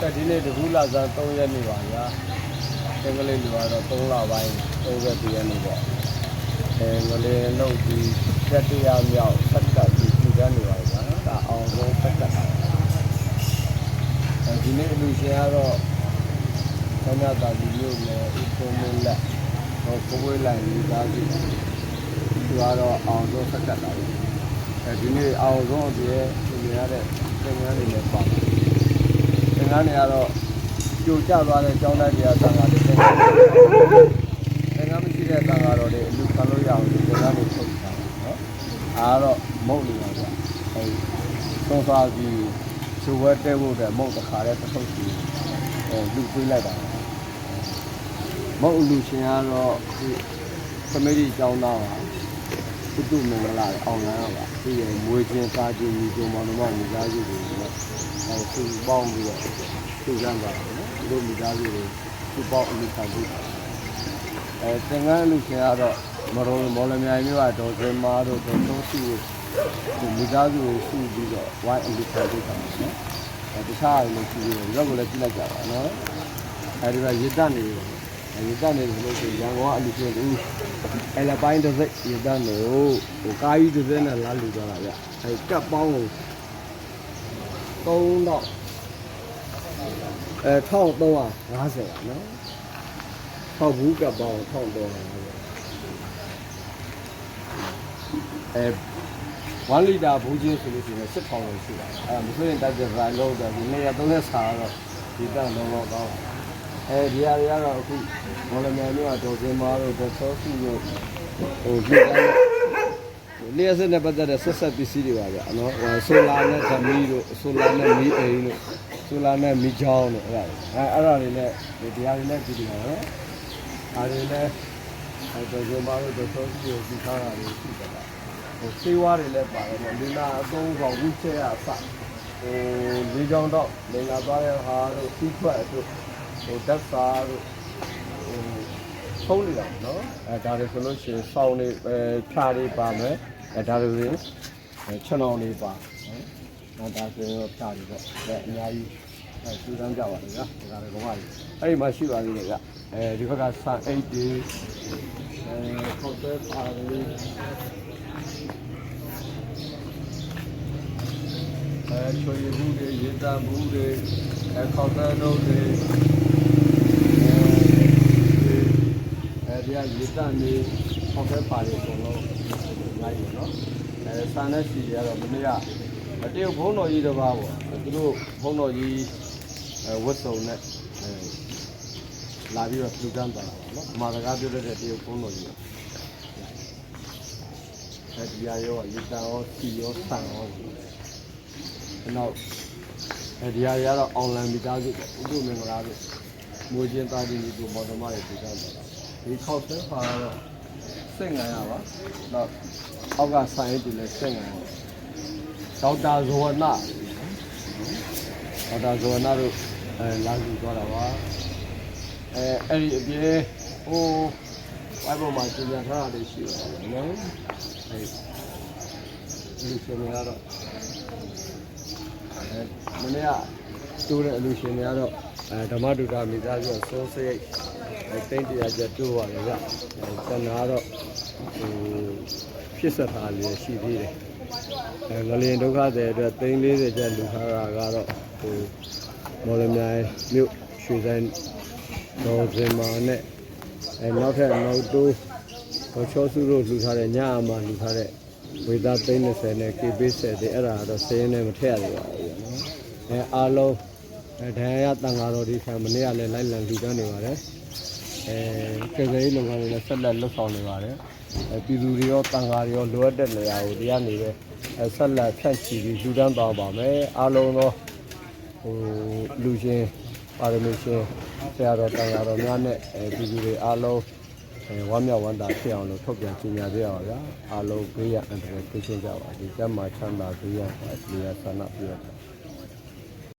တက်ဒီနေ့တကူလာစား3ရက်နေပါဗျာသင်္ကလေးလူကတော့3လပိုင်း30ရက်နေပေါ့အဲငလေးလုံးဒီတက်တရားမြောက်ဆက်ကပ်ပြီးပြည်တန်းနေပါဗျာဒါအောင်ဆုံးဆက်ကပ်တာအဲဒီနေ့လူရှင်ကတော့ဆန္ဒတာဒီမျိုးနဲ့ဥပမင်းလက်ဟောကိုဝေးလိုက်နေသားစီသူကတော့အောင်ဆုံးဆက်ကပ်တာလေအဲဒီနေ့အောင်ဆုံးအပြည့်သူမြင်ရတဲ့သင်္ကန်းတွေလည်းပါတယ်သ င်္ကန်းတွေကတော့ကြိုကျသွားတဲ့ကျောင်းသားတွေကသံဃာတွေသင်္ကန်းသင်္ကန်းမရှိတဲ့သံဃာတော်တွေအလူခံလို့ရအောင်ဒီသင်္ကန်းတွေထုတ်ထားတယ်နော်အားတော့မုတ်နေပါဗျအဲသုံးစားပြီးဇဝဲတဲဖို့တဲ့မုတ်တစ်ခါတည်းတစ်ထုပ်စီအဲလူပေးလိုက်တာမုတ်လူရှင်ကတော့ဒီသမီးကျောင်းသားပါ ပုတုမင်္ဂလာအောင်လန်းပါဒီရဲ့မွေးချင်းစားခြင်းဒီကုံမောင်တော်မိသားစုတွေနဲ့အဲသူပေါင်းပြီးတော့သူရမ်းသွားတယ်နော်ဒီလိုမိသားစုတွေသူပေါင်းအမိခံပြီးအဲသင်္ကန်းလူရှင်ကတော့မတော်မော်လမြိုင်မြို့ကတော့ဇင်မာတို့တော့သုံးစုဒီမိသားစုတွေစုပြီးတော့ဝိုင်းအမိခံပြီးတာနော်အဲတခြားတွေလည်းရှိပြီးတော့ဒီဘက်ကိုလည်းကြည့်လိုက်ကြပါနော်အဲဒီကရစ်တနေတယ် ရစ်တနေတယ်လို့ဆိုရန်ကုန်ကအလူရှင်တူအဲလပိုင်းတစ်စိတ်ရစ်တနေကိုဟိုကားကြီးတစ်စိတ်နဲ့လာလူသွားတာဗျအဲကပ်ပေါင်းကို3တော့အဲ1350ပါနော်ဟောက်ဘူးကပ်ပေါင်း1350အဲ1လီတာဘူးချင်းဆိုလို့ရှိရင်7000လို့ရှိတာအဲမဆိုရင်တက်တဲ့ drive လို့တော့ဒီနေ့ရ30ဆာတော့ဒီတန်လုံးတော့ကောင်း အဲဒီဟာတွေကတော့အခုမော်လမြိုင်တို့ကတော့စင်မာတို့တော့ဆောစုတို့ဟိုဒီကနေ့လျှက်စက်နဲ့ပတ်သက်တဲ့ဆက်ဆက်ပစ္စည်းတွေပါဗျာနော်ဟိုဆိုလာနဲ့ဓမီတို့ဆိုလာနဲ့မီးအိမ်တို့ဆိုလာနဲ့မီးချောင်းတို့အဲ့ဒါအဲအဲ့ဒါတွေနဲ့ဒီတရားတွေနဲ့ကြည့်ကြပါနော်အားတွေနဲ့အဲတော့စင်မာတို့တော့ဆောစုတို့ဒီထားတာတွေရှိတယ်ဗျာဟိုစေးဝါးတွေလည်းပါတယ်နော်လူနာအသုံးဆောင်ဝိချက်ရအစဟိုလေးချောင်းတော့လင်လာသွားတဲ့ဟာတို့ပြီးထွက်တို့ ဟိုဓာတ်စာတို့ဟိုဖုံးနေတာနော်အဲဒါတွေဆိုလို့ရှိရင်စောင်းနေအဲဖြားတွေပါမယ်အဲဒါတွေဆိုအဲချွန်အောင်တွေပါနော်ဒါဆိုရင်တော့ဖြားတွေပေါ့အဲအများကြီးအဲစူးစမ်းကြပါလေဗျာဒါတွေကောင်းပါလေအဲ့ဒီမှာရှိပါသေးတယ်ဗျအဲဒီဘက်ကဆန်အိတ်တွေအဲခေါက်တဲ့ပါတွေအဲချွေဘူးတွေရေတံဘူးတွေအဲခေါက်တဲ့တို့တွေအဲဒီက ရေတံနေခေါက်တဲ့ပါတွေအကုန်လုံးလိုက်ရနော်အဲဆန်တဲ့စီတွေကတော့မနေ့ကတရုတ်ဘုံတော်ကြီးတစ်ပါးပေါ့သူတို့ဘုံတော်ကြီးအဲဝတ်စုံနဲ့အဲလာပြီးတော့ပြုကမ်းသွားတာပေါ့နော်အမှားစကားပြောတဲ့တရုတ်ဘုံတော်ကြီးပေါ့အဲဒီရရောရေတံရောစီရောဆန်ရောနောက်အဲဒီရရတော့အွန်လိုင်းမိသားစုပေါ့ဥဒုမင်္ဂလာတို့မွေးချင်းသားချင်းဒီကိုမော်ဒမားတွေပြုကမ်းသွားတာ ဒီခောက်တဲ့ပါတော့စိတ်ငံရပါတော့အောက်ကဆိုင်တူလည်းစိတ်ငံရဒေါက်တာဇောနာဒေါက်တာဇောနာတို့အဲလာကြည့်သွားတာပါအဲအဲ့ဒီအပြေဟိုဝိုင်းပေါ်မှာကျညာထားတာတွေရှိပါတယ်နော်အဲဒီလူရှင်တွေကတော့အဲမနေ့ကတိုးတဲ့အလူရှင်တွေကတော့အဲဓမ္မဒုတာမိသားစုစိုးစရိတ် အဲတိန့်တရားကျတိုးပါတယ်ဗျအဲတဏှာတော့ဟိုဖြစ်ဆက်တာလေးရှိသေးတယ်အဲငလျင်ဒုက္ခတဲ့အတွက်သိန်း40ကျပ်လူထားတာကတော့ဟိုမော်လမြိုင်မြို့ရွှေဆိုင်တော်စင်မာနဲ့အဲနောက်ထပ်နောက်တိုးဟိုချောစုတို့လူထားတဲ့ညအမှာလူထားတဲ့ဝေသားသိန်း30နဲ့ KB 10တဲ့အဲ့ဒါကတော့စရင်းနဲ့မထည့်ရသေးပါဘူးနော်အဲအားလုံးအဲဒဏ်ရာရတန်ဃာတော်ဒီခံမနေ့ကလည်းလိုက်လံလူတန်းနေပါတယ် အဲကယ်ဆယ်ရေးလုပ်ငန်းတွေလည်းဆက်လက်လုပ်ဆောင်နေပါတယ်အဲပြည်သူတွေရောတန်ဃာတွေရောလိုအပ်တဲ့နေရာကိုတရားနေပဲအဲဆက်လက်ဖြန့်ချီပြီးလူတန်းသွားပါမယ်အားလုံးသောဟိုလူရှင်ပါရမီရှင်ဆရာတော်တန်ဃာတော်များနဲ့အဲပြည်သူတွေအားလုံးအဲဝမ်းမြောက်ဝမ်းသာဖြစ်အောင်လို့ထုတ်ပြန်ကြေညာပေးရပါဗျာအားလုံးဘေးရန်အန္တရာယ်ကင်းရှင်းကြပါစေကျမ်းမာချမ်းသာဘေးရန်ပါအစီအဆန္ဒပြရပါ